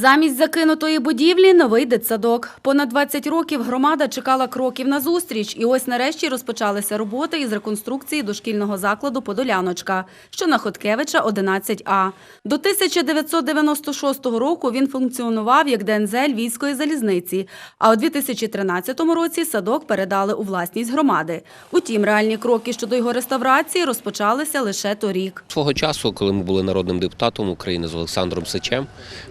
Замість закинутої будівлі новий дитсадок. Понад 20 років громада чекала кроків на зустріч, і ось нарешті розпочалися роботи із реконструкції дошкільного закладу Подоляночка, що на Хоткевича 11А. До 1996 року він функціонував як ДНЗ Львівської залізниці, а у 2013 році садок передали у власність громади. Утім, реальні кроки щодо його реставрації розпочалися лише торік. Свого часу, коли ми були народним депутатом України з Олександром Сичем,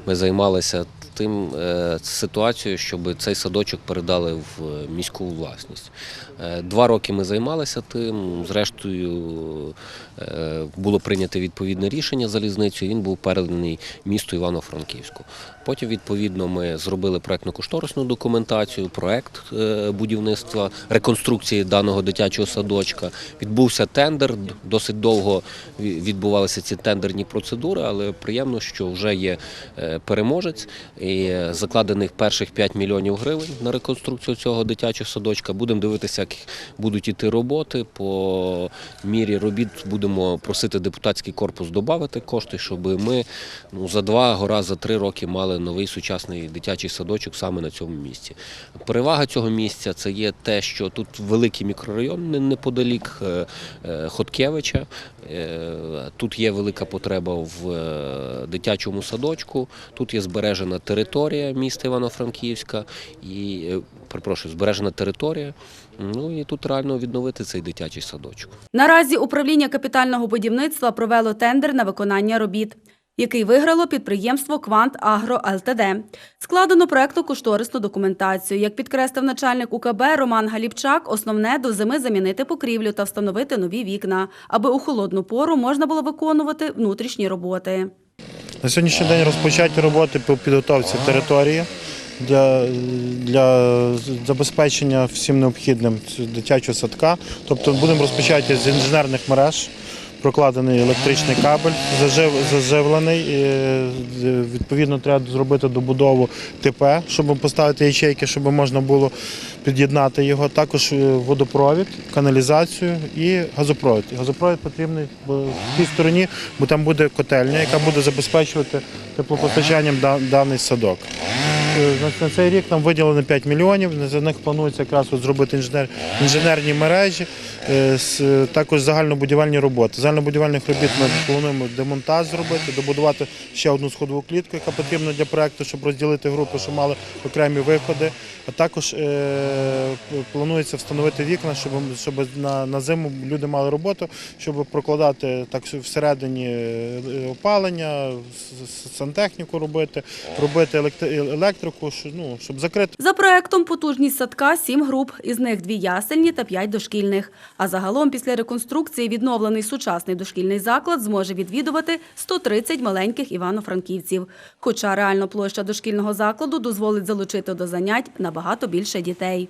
ми займалися тим е, ситуацією, щоб цей садочок передали в е, міську власність. Е, Два роки ми займалися тим. Зрештою було прийнято відповідне рішення залізницю. Він був переданий місту Івано-Франківську. Потім, відповідно, ми зробили проектно-кошторисну документацію, проект е, будівництва реконструкції даного дитячого садочка. Відбувся тендер. Досить довго відбувалися ці тендерні процедури, але приємно, що вже є е, переможець і закладених перших 5 мільйонів гривень на реконструкцію цього дитячого садочка. Будемо дивитися, як будуть іти роботи. По мірі робіт будемо просити депутатський корпус додати кошти, щоб ми ну, за два гора за три роки мали новий сучасний дитячий садочок саме на цьому місці. Перевага цього місця це є те, що тут великий мікрорайон неподалік е, е, Хоткевича. Е, Тут є велика потреба в дитячому садочку. Тут є збережена територія міста Івано-Франківська і перепрошую, збережена територія. Ну і тут реально відновити цей дитячий садочок. Наразі управління капітального будівництва провело тендер на виконання робіт, який виграло підприємство Квант Агро ЛТД. Складено проекту кошторисну документацію. Як підкреслив начальник УКБ Роман Галіпчак, основне до зими замінити покрівлю та встановити нові вікна, аби у холодну пору можна було виконувати внутрішні роботи. На сьогоднішній день розпочаті роботи по підготовці території для, для забезпечення всім необхідним дитячого садка. Тобто будемо розпочати з інженерних мереж. Прокладений електричний кабель, зажив, заживлений. е, Відповідно, треба зробити добудову ТП, щоб поставити ячейки, щоб можна було під'єднати його. Також е, водопровід, каналізацію і газопровід. Газопровід потрібний в тій стороні, бо там буде котельня, яка буде забезпечувати теплопостачанням даний садок. На цей рік нам виділено 5 мільйонів. За них планується якраз от зробити інженер, інженерні мережі, е, також загальнобудівельні роботи. Загальнобудівельних робіт ми плануємо демонтаж зробити, добудувати ще одну сходову клітку, яка потрібна для проекту, щоб розділити групи, щоб мали окремі виходи. А також е, планується встановити вікна, щоб, щоб на, на зиму люди мали роботу, щоб прокладати так всередині е, опалення, сантехніку робити, робити електри- що- ну, щоб закрити. За проектом потужність садка сім груп, із них дві ясельні та п'ять дошкільних. А загалом після реконструкції відновлений сучасний дошкільний заклад зможе відвідувати 130 маленьких івано-франківців. Хоча реально площа дошкільного закладу дозволить залучити до занять набагато більше дітей.